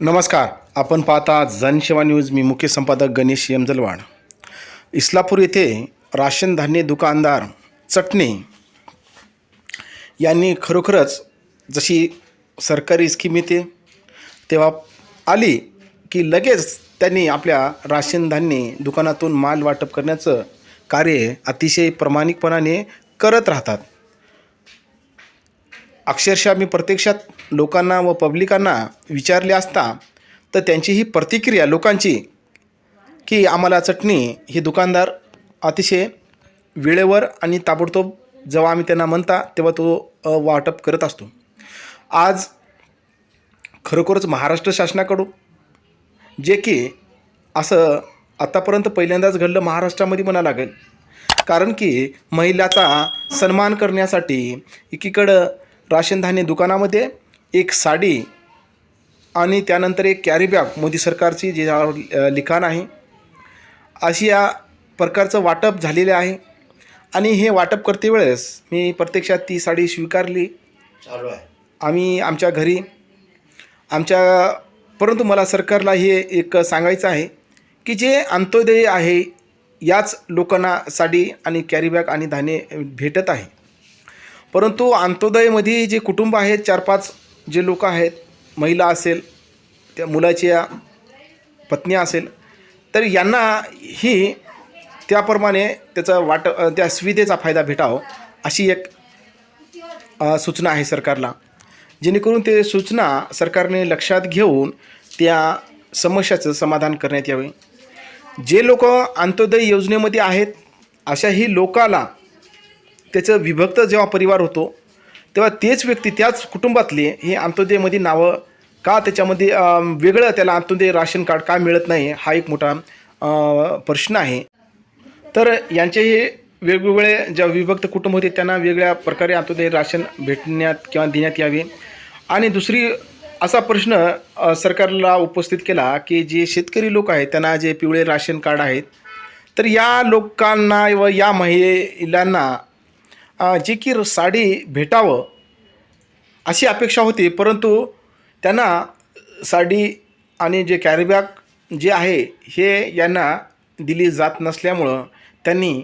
नमस्कार. आपण पाहता जनसेवा न्यूज. मी मुख्य संपादक गणेश यमजलवाड इस्लापूर येथे राशन धान्य दुकानदार चटणे यांनी खरोखरच जशी सरकारी स्कीम येते तेव्हा आली की लगेच त्यांनी आपल्या राशन धान्य दुकानातून माल वाटप करण्याचं कार्य अतिशय प्रामाणिकपणाने करत राहतात. अक्षरशः मी प्रत्यक्षात लोकांना व पब्लिकांना विचारले असता तर त्यांची ही प्रतिक्रिया लोकांची की आम्हाला चटणी हे दुकानदार अतिशय वेळेवर आणि ताबडतोब जेव्हा आम्ही त्यांना म्हणता तेव्हा तो वाटप करत असतो. आज खरोखरच महाराष्ट्र शासनाकडून जे की असं आत्तापर्यंत पहिल्यांदाच घडलं महाराष्ट्रामध्ये म्हणा लागेल. कारण की महिलाचा सन्मान करण्यासाठी एकीकडं राशन धान्य दुकानामध्ये एक साडी आणि त्यानंतर एक कॅरी बॅग मोदी सरकारची जे लिखाण आहे. अशी या प्रकारचं वाटप झालेले आहे. आणि हे वाटप करते वेळेस मी प्रत्यक्षात ती साडी स्वीकारली. चालू आहे. आम्ही आमच्या घरी आमच्या परंतु मला सरकारला हे एक सांगायचं आहे की जे अंत्योदय आहे याच लोकांना साडी आणि कॅरी बॅग आणि धान्य भेटत आहे. परंतु अंत्योदयमध्ये जे कुटुंब आहेत चार पाच जे लोक आहेत महिला असेल त्या मुलाच्या पत्नी असेल तर यांना ही त्याप्रमाणे त्याचा वाट त्या सुविधेचा फायदा भेटावं अशी एक सूचना आहे सरकारला. जेणेकरून ते सूचना सरकारने लक्षात घेऊन त्या समस्याचं समाधान करण्यात यावे. जे लोक अंत्योदय योजनेमध्ये आहेत अशाही लोकाला त्याचं विभक्त जेव्हा परिवार होतो तेव्हा तेच व्यक्ती त्याच कुटुंबातले हे अंत्योदयमध्ये नावं का त्याच्यामध्ये वेगळं त्याला अंत्योदय राशन कार्ड का मिळत नाही हा एक मोठा प्रश्न आहे. तर यांचे हे वेगवेगळे ज्या विभक्त कुटुंब होते त्यांना वेगळ्या प्रकारे अंत्योदय राशन भेटण्यात किंवा देण्यात यावे. आणि दुसरी असा प्रश्न सरकारला उपस्थित केला की जे शेतकरी लोक आहेत त्यांना जे पिवळे राशन कार्ड आहेत तर या लोकांना व या महिलांना जे की साडी भेटावं अशी अपेक्षा होती परंतु त्यांना साडी आणि जे कॅरीबॅग जे आहे हे यांना दिली जात नसल्यामुळं त्यांनी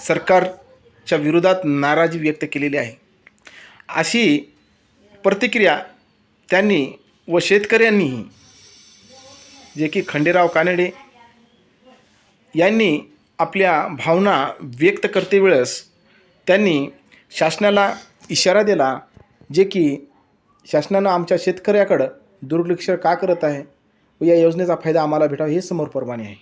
सरकारच्या विरोधात नाराजी व्यक्त केलेली आहे. अशी प्रतिक्रिया त्यांनी व शेतकऱ्यांनीही जे की खंडेराव कानडे यांनी आपल्या भावना व्यक्त करते वेळेस त्यांनी शासनाला इशारा दिला जे की शासनानं आमच्या शेतकऱ्याकडं दुर्लक्ष का करत आहे व या योजनेचा फायदा आम्हाला भेटावा हे समोर प्रमाणे आहे.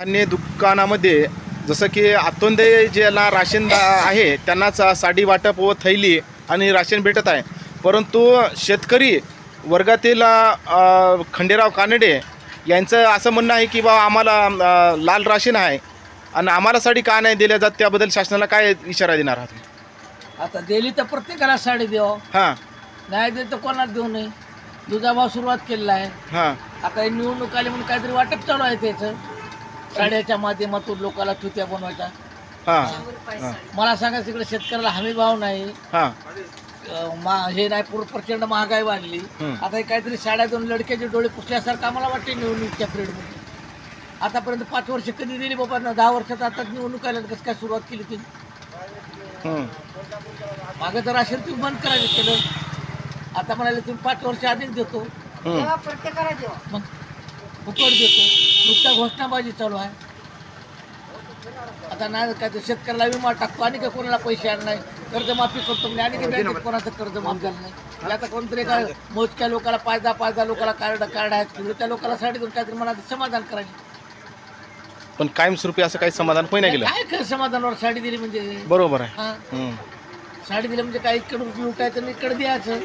अन्य दुकानामध्ये जसं की आतोंदे ज्याला राशन दा- आहे त्यांनाच साडी वाटप व थैली आणि राशन भेटत आहे. परंतु शेतकरी वर्गातील खंडेराव कानडे यांचं असं म्हणणं आहे की बा आम्हाला लाल राशन आहे. आणि आम्हाला साडी का नाही दिल्या जात त्याबद्दल शासनाला काय इशारा देणार आहात? आता दिली तर प्रत्येकाला साडी द्यावं हां. नाही दिली तर कोणाला देऊ नये. दुधाभाव सुरुवात केलेला आहे. हां. आता हे निवडणूक आली म्हणून काहीतरी वाटप चालू आहे त्याचं. साड्याच्या माध्यमातून लोकांना चुत्या बनवायच्या. हां. मला सांगा तिकडे शेतकऱ्याला हमी भाव नाही. हां. अं, मा हे नाही पूर प्रचंड महागाई वाढली. हं. आता हे काहीतरी साड्या दोन लडक्याचे डोळे पुसल्यासारखं आम्हाला वाटते निवडणुकीच्या पिरियडमध्ये. आतापर्यंत पाच वर्ष कधी दिली बाबा? न दहा वर्षात आता निवडणूक आल्या कसं काय सुरुवात केली ती? हं. मागं तर राशन तुम्ही बंद करायचं केलं. आता म्हणाले तुम्ही पाच वर्ष आधीच देतो. हं. मग फुकट देतो. नुसत्या घोषणाबाजी चालू आहे. आता नाही काय ते शेतकऱ्याला विमा टाकतो. आणि काय कोणाला पैसे आण नाही. कर्जमाफी करतो म्हणजे आणि काही बँकेत कोणाचं कर्ज माफ झालं नाही. आता कोणतरी काय मोजक्या लोकांना पाच दहा पाच दहा लोकांना कार्ड कार्ड आहेत. त्या लोकांना देऊन काहीतरी मला समाधान करायचे. पण कायमस्वरूपी असं काही समाधान होईना गेलं. काय कर समाधानावर साडी दिली म्हणजे? बरोबर आहे. हा. साडी दिली म्हणजे काय इकडून लुटायचं आणि इकडे द्यायचं.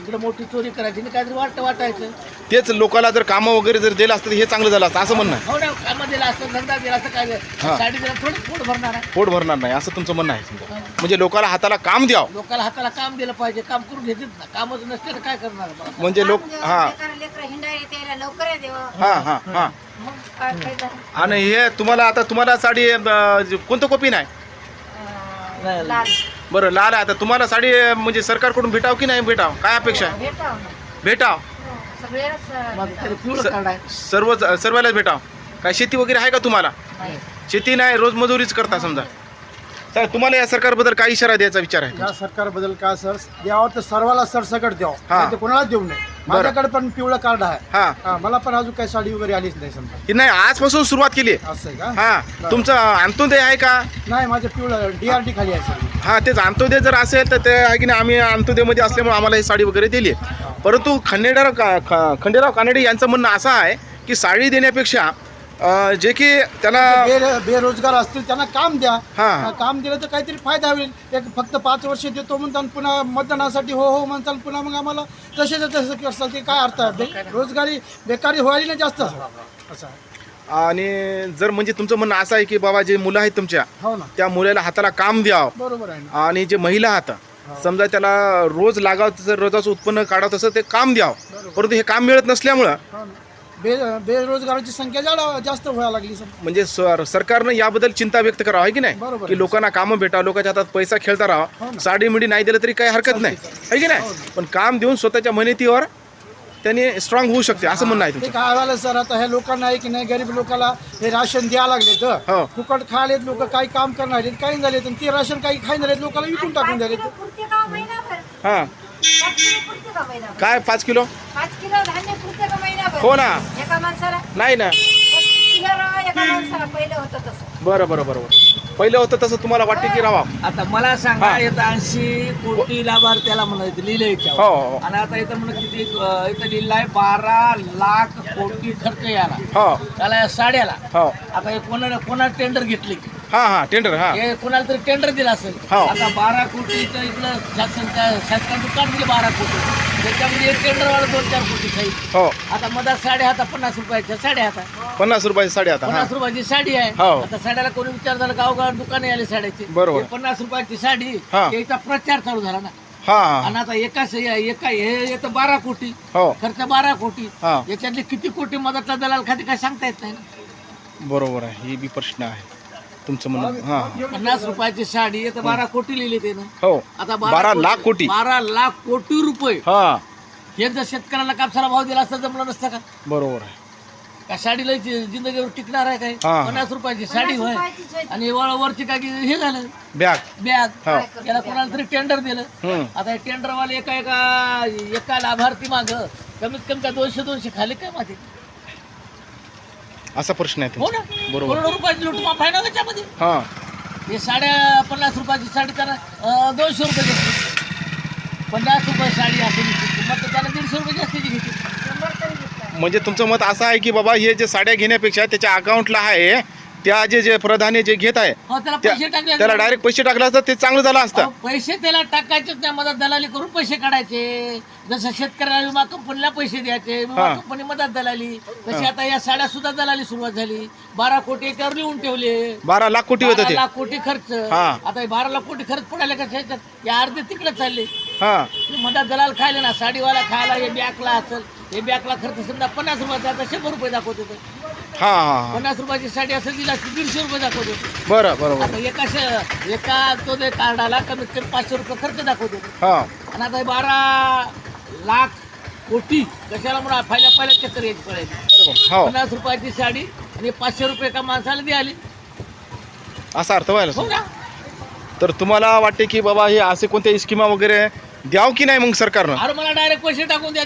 इकडे मोठी चोरी करायची आणि काहीतरी वाटतं वाटायचं. तेच लोकांना जर कामं वगैरे जर दिलं असतं तर हे चांगलं झालं असतं असं म्हणणं आहे. हो ना कामं दिला असतं धंदा दिला असतं काय हा. साडी दिला थोडी पोट भरणार आहे. पोट भरणार नाही असं तुमचं म्हणणं आहे समजा. म्हणजे लोकांना हाताला काम द्यावं. लोकांना हाताला काम दिलं पाहिजे काम करून घेतात ना. कामच नसते तर काय करणार म्हणजे लोक हां. लेकर हिंडायला त्याला लवकर देवा. हां हां हां. मग काय फायदा? आणि हे तुम्हाला आता तुम्हाला साडी अं, कोणतं कॉपी नाही? अं, लाल. बरं लाल आहे. आता तुम्हाला साडी म्हणजे सरकारकडून भेटाव की नाही भेटाव? काय अपेक्षा आहे? भेटाव ना. भेटाव? हो. सगळेच अं, मग तरी पिवळं कार्ड आहे सर्व सर्वांनाच भेटाव? काय शेती वगैरे आहे का तुम्हाला? नाही. शेती नाही रोजमजुरीच करता समजा. तर तुम्हाला या सरकारबद्दल काय इशारा द्यायचा विचार आहे या सरकारबद्दल काय सर? द्यावं तर सर्वाला सरसकट द्यावं. हा. नाही तर कोणालाच देऊ नये. माझ्याकडे पण पिवळं कार्ड आहे. हा. हा, मला पण अजून काही साडी वगैरे आलीच नाही समजा. ही नाही आजपासून सुरुवात केली आहे. असं आहे का? हा. तुमचं अंत्योदय आहे का? नाही माझं पिवळं डीआरडी खाली आहे सर हा तेच अंत्योदय जर असेल तर ते आहे की नाही आम्ही अंत्योदयमध्ये असल्यामुळे आम्हाला ही साडी वगैरे दिली आहे. परंतु खंडेराव का ख- खंडेराव कानडे यांचं म्हणणं असं आहे की साडी देण्यापेक्षा अं, जे की त्यांना बे बेरोजगार असतील त्यांना काम द्या. हा. हा, काम दिलं तर काहीतरी फायदा होईल. एक फक्त पाच वर्ष देतो म्हणतात पुन्हा मतदानासाठी हो हो म्हणतात पुन्हा मग आम्हाला तसेच तसं करतात ते काय अर्थ आहे? बे- रोजगारी बेकारी व्हायला नाही जास्त? असं आहे. आणि जर म्हणजे तुमचं म्हणणं असं आहे की बाबा जे मुलं आहेत तुमच्या हो ना. त्या मुलाला हाताला काम द्यावं. बरोबर आहे ना. आणि जे महिला आहात समजा त्याला रोज लागावं जर रोजाचं उत्पन्न काढावं तसं ते काम द्यावं. परंतु हे काम मिळत नसल्यामुळं हो ना. बे बेरोजगाराची संख्या जाडा जास्त व्हायला लागली सर. म्हणजे सर- सरकारनं याबद्दल चिंता व्यक्त करावं आहे की नाही? बरोबर की. लोकांना कामं भेटावं लोकांच्या हातात पैसा खेळता हो राहावं ना. साडी मिडी नाही दिलं तरी काही हरकत नाही आहे की हो नाही पण काम देऊन स्वतःच्या मेहनतीवर त्यांनी स्ट्रॉंग होऊ शकते असं म्हणणं आहे ते तुमचं काय व्हायला सर आता ह्या लोकांना आहे की नाही गरीब लोकांना हे राशन द्या लागले हो. तर फुकट खायला लोक काही काम करणार आहेत काही झाले तर ते राशन काही खाई झालेत लोकांना विकून टाकून द्याले पाच किलो पुरते का महिनाभर हां. पाच किलो पुरते का महिनाभर? काय पाच किलो? पाच किलो धान्य पुरते का महिनाभर हो ना. एका माणसाला नाही ना. पस्तीस किलो रवा एका माणसाला. पहिलं होतं तसं. बरं बरं बरोबर पहिलं होतं तसं तुम्हाला वाटते की राहा आता मला सांगा हा. इथं ऐंशी कोटी लाभार्थ्याला म्हणायचं लिहिलं हो याच्यावर. हो आणि आता इथं म्हणून किती अं, इथं लिहिलं आहे बारा लाख कोटी खर्च याला. हो. त्याला या साड्याला. हो. आता हे कोणाला कोणाला टेंडर घेतले? हां हां टेंडर हां. हे कोणाला तरी टेंडर दिलं असेल. हो. आता बारा कोटीचं इकडं शासन शासनाने काढ दिले बारा कोटी. त्याच्यामध्ये एक टेंडरवाला दोन चार कोटी काही हो. आता मधात साड्या आता पन्नास रुपयाच्या साड्या आता पन्नास रुपयाची साडी आता हां. पन्नास रुपयाची साडी आहे. हो. आता साड्याला कोणी विचार झाला गावगाव दुकाने आले साड्याची? बरोबर. पन्नास रुपयाची साडी हा. याचा प्रचार चालू झाला ना. हां हां. आणि आता एका एका हे येतं बारा कोटी. हो. खर्च बारा कोटी. हा. याच्यातले किती कोटी मदतला दलाल खाते काय सांगता येत नाही ना. बरोबर आहे. हे बी प्रश्न आहे. तुमचं म्हणणं. हां. हां. पन्नास रुपयाची साडी येतं बारा कोटी लिहिली त्यानं. हो. आता बारा लाख कोटी. बारा लाख कोटी रुपये. हां. हे जर शेतकऱ्याला कापसाला भाव दिला असता जमलं नसतं का? बरोबर आहे. का साडीला जी- जिंदगीवर टिकणार आहे काय? हा. पन्नास रुपयाची साडी होय. आणि वर- वरची काय की हे झालं. बॅग. बॅग. हो. याला कोणाला तरी टेंडर दिलं. हम्म. आता हे टेंडरवाले एका एका एका लाभार्थी माग कमीत कमी का दोनशे दोनशे खाली काय माहिती? असा प्रश्न आहे हो तुमचा. ना बरोबर. करोडो रुपयाची लूटमाप आहे ना त्याच्यामध्ये हां. हे साड्या पन्नास रुपयाची साडी त्याला अं, दोनशे रुपये घेतली. पन्नास रुपये साडी असेल मग त्याला दीडशे रुपये जास्तीची तरी घेतला. म्हणजे तुमचं मत असं आहे की बाबा हे जे साड्या घेण्यापेक्षा त्याच्या अकाउंटला आहे त्या जे जे प्रधान जे घेत आहे हो त्याला त्या- पैसे टाकले त्याला डायरेक्ट पैसे टाकले असतात ते चांगलं झालं असतं. अहो, पैसे त्याला टाकायचे त्या मदत दलाली करून पैसे काढायचे. जसं शेतकऱ्याला विमा कंपनीला पैसे द्यायचे विमा हा. कंपनी मदत दलाली. तशी आता या साड्या सुद्धा दलाली सुरुवात झाली. बारा कोटी एकावर लिहून ठेवले. बारा लाख कोटी होतं बारा ते. लाख कोटी खर्च. हा. आता हे बारा लाख कोटी खर्च पडायला ह्याच्यात या अर्धे तिकडे चालले. हां. मदत दलाल खायला ना साडीवाला खायला हे बॅगला असेल हे बॅगला खर्च समजा पन्नास रुपयाचा आता शंभर रुपये दाखवत होते. हां पन्नास रुपयाची साडी असं दिला की दीडशे रुपये दाखवत बरं बरोबर आता एका श- एका तो ते कार्डाला कमीत कमी पाचशे रुपये खर्च दाखवत हां. आणि आता हे बारा लाख कोटी कशाला म्हणा पहिल्या पहिल्या चक्कर यायची पडायची बरोबर हो. पन्नास रुपयाची साडी आणि पाचशे रुपये एका माणसाला द्याली असा अर्थ व्हायला हो. ना. तर तुम्हाला वाटते की बाबा हे असे कोणत्या स्कीमा वगैरे द्याव की नाही मग सरकारनं? अरे मला डायरेक्ट पैसे टाकून द्या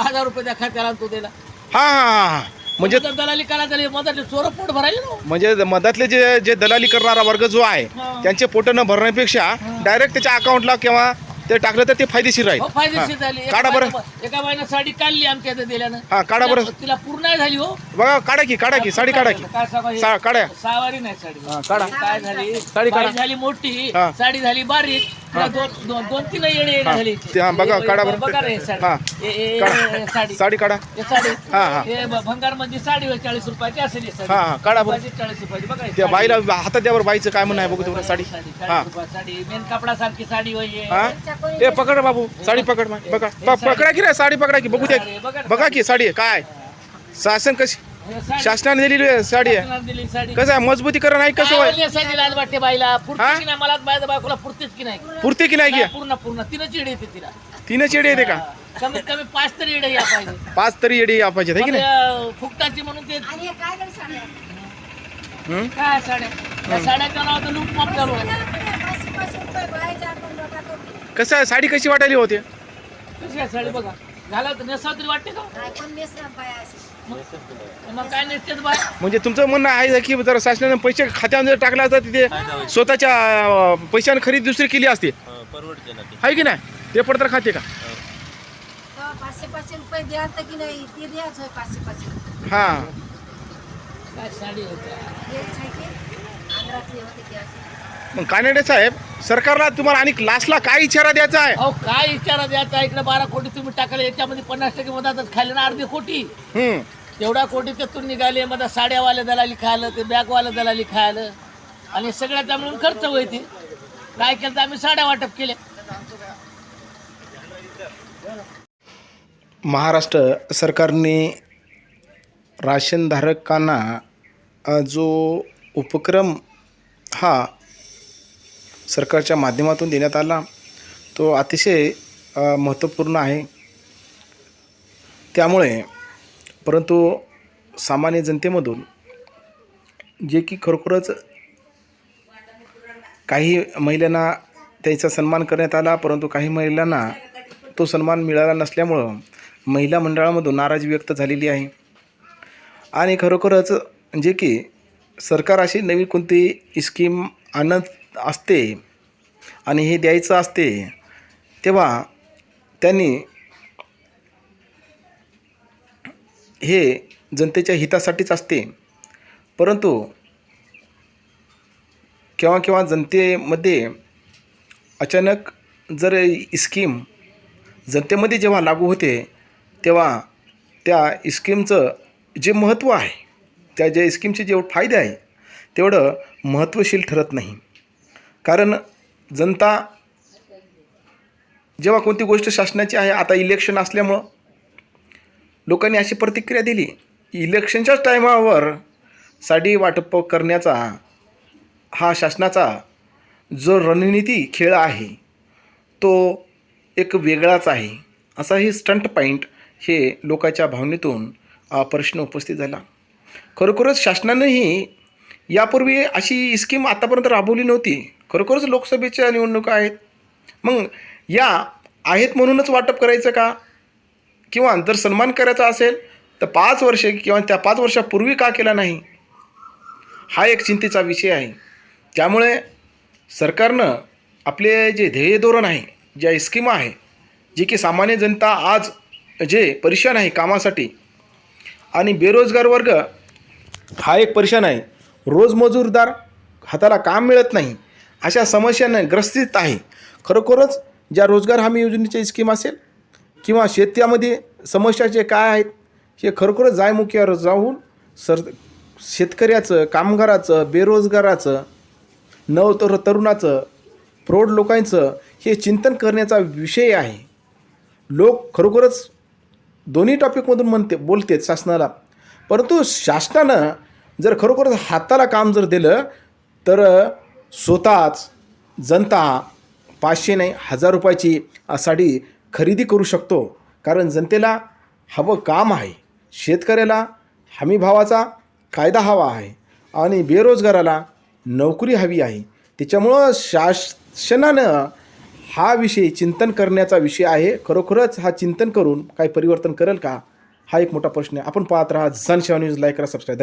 हजार रुपये द्या खात्याला आणि तो दिला हां हां हां हां. म्हणजे मदत दलाली करा झाली मदत चोर पोट भरायला ना म्हणजे मधातले जे जे दलाली करणारा वर्ग जो आहे. त्यांचे पोट न भरण्यापेक्षा डायरेक्ट त्याच्या अकाउंटला किंवा ते टाकलं तर ते फायदेशीर राहील. हो फायदेशीर. झाली. एका काढा बरं. बाईनं- एका बाईनं साडी काढली आमच्या इथं दिल्यानं. हा काढा बरं. तिला- तिला पूर्ण नाही झाली हो. बघा काढा की काढा की साडी काढा की. काय सांगा हे? सा- काढा. सहावारी नाही साडी. हा, काढा. काय झाली? साडी काढा. बाई झाली मोठी. हा. साडी झाली बारीक. तिला दोन दोन दोन तीन येणे हा. झाली. ते हा, बघा, हे- काढा बरं. बघा रे हा. साडी हे- हे-. हे साडी. साडी काढा. हे साडी. हा, हा. हे ब- भंगार म्हणजे साडी होय चाळीस रुपयाची असेल ही साडी. हा, हा, काढा बरं. रुपयाची, चाळीस रुपयाची बघा ही त्या साडी. बाईला हातात द्यावर बाईचं काय म्हणणं आहे? बघू तेवढं साडी. साडी हा. साडी. मेन कपडा सारखी साडी होय हे. हा? ए पकड बाबू साडी पकड मा- बघा. पकडा की रे साडी पकडा की बघू द्या. बघा की साडी आहे काय? शासन कशी? साडी- शासनाने दिलेली आहे साडी आहे. दिली साडी. कसं आहे मजबूतीकरण आहे कसं काय लाज वाटते बाईला? हा? पुरती की नाही? मला माझ्या बायकोला पुरतीच की नाही? पुरते की नाही की? पूर्ण पूर्ण. तिनं चिड येते तिला. तिने चेडी येते का? कमीत कमी पाच तरी येडे या पाहिजे. पाच तरी येडी या पाहिजेत की अं, फुकटाची म्हणून ते आणि हे काय साड्या? हं? काय साड्या? त्या साड्याचं नाव तर लूट माप चालू आहे पाचशे पाचशे रुपये बाहेरच्या हातून टाकतो कसं आहे साडी कशी वाटायली होती कशी आहे साडी बघा. घाला तर नेसाव तरी वाटते का? काय पण नेसला बाया अशी. मग काय नेसतेच बाय? म्हणजे तुमचं म्हणणं आहे की जर शासनाने पैसे खात्यामध्ये जर टाकला असता तिथे स्वतःच्या अं, पैशाने खरेदी दुसरी केली असते. परवडते ना ते. आहे की नाही? ते पडतर खाते का? तेव्हा पाचशे पाचशे रुपये द्याल तर की नाही ते द्यायचं होय पाचशे पाचशे. हां. काय साडी होत्या? आंध्रातले होते ते मग कानेडे साहेब सरकारला तुम्हाला आणि लास्टला काय इशारा द्यायचा आहे? अहो काय विचारा द्यायचा इकडे बारा कोटी तुम्ही टाकले याच्यामध्ये पन्नास टक्के मधातच खाल्ले ना अर्धी कोटी. तेवढा कोटी त्यातून निघाले मधा साड्यावाले दलाली खायला ते बॅगवाले दलाली खायला. आणि सगळ्याचा मिळून खर्च होती काय केलं तर आम्ही साड्या वाटप केल्या. महाराष्ट्र सरकारने राशनधारकांना अ, जो उपक्रम हा सरकारच्या माध्यमातून देण्यात आला. तो अतिशय महत्त्वपूर्ण आहे. त्यामुळे परंतु सामान्य जनतेमधून जे की खरोखरच काही महिलांना त्यांचा सन्मान करण्यात आला परंतु काही महिलांना तो सन्मान मिळाला नसल्यामुळं महिला मंडळामधून नाराजी व्यक्त झालेली आहे. आणि खरोखरच जे की सरकार अशी नवी कोणती स्कीम आणत असते आणि हे द्यायचं असते तेव्हा त्यांनी हे जनतेच्या हितासाठीच असते. परंतु केव्हा केव्हा जनतेमध्ये अचानक जर स्कीम जनतेमध्ये जेव्हा लागू होते तेव्हा त्या स्कीमचं जे महत्त्व आहे त्या ज्या स्कीमचे जेवढे फायदे आहे तेवढं महत्त्वशील ठरत नाही. कारण जनता जेव्हा कोणती गोष्ट शासनाची आहे आता इलेक्शन असल्यामुळं लोकांनी अशी प्रतिक्रिया दिली इलेक्शनच्याच टायमावर साडी वाटप करण्याचा हा शासनाचा जो रणनीती खेळ आहे तो एक वेगळाच आहे. असा ही स्टंट पॉईंट हे लोकांच्या भावनेतून प्रश्न उपस्थित झाला. खरोखरच शासनानंही यापूर्वी अशी स्कीम आतापर्यंत राबवली नव्हती. खरोखरच लोकसभेच्या निवडणुका आहेत. मग या आहेत म्हणूनच वाटप करायचं का? किंवा जर सन्मान करायचा असेल तर पाच वर्षे किंवा त्या पाच वर्षापूर्वी का केला नाही? हा एक चिंतेचा विषय आहे. त्यामुळे सरकारनं आपले जे ध्येय धोरण आहे ज्या स्कीमा आहे जे की सामान्य जनता आज जे परेशान आहे कामासाठी आणि बेरोजगार वर्ग हा एक परेशान आहे. रोजमजूरदार हाताला काम मिळत नाही. अशा समस्यांना ग्रस्तित आहे. खरोखरच ज्या रोजगार हमी योजनेची स्कीम असेल किंवा शेतामध्ये समस्या जे काय आहेत हे खरोखरच जायमुखीवर जाऊन सर शेतकऱ्याचं कामगाराचं बेरोजगाराचं नव तर तरुणाचं प्रौढ लोकांचं हे चिंतन करण्याचा विषय आहे. लोक खरोखरच दोन्ही टॉपिकमधून म्हणते बोलतेत शासनाला. परंतु शासनानं जर खरोखरच हाताला काम जर दिलं तर स्वतःच जनता पाचशे नाही हजार रुपयाची साडी खरेदी करू शकतो. कारण जनतेला हवं काम आहे. शेतकऱ्याला हमीभावाचा कायदा हवा आहे. आणि बेरोजगाराला नोकरी हवी आहे. त्याच्यामुळं शासनानं हा विषय चिंतन करण्याचा विषय आहे. खरोखरच हा चिंतन करून काही परिवर्तन करेल का? हा एक मोठा प्रश्न आहे. आपण पाहत राहा जनसेवा न्यूज. लाईक करा सबस्क्राईब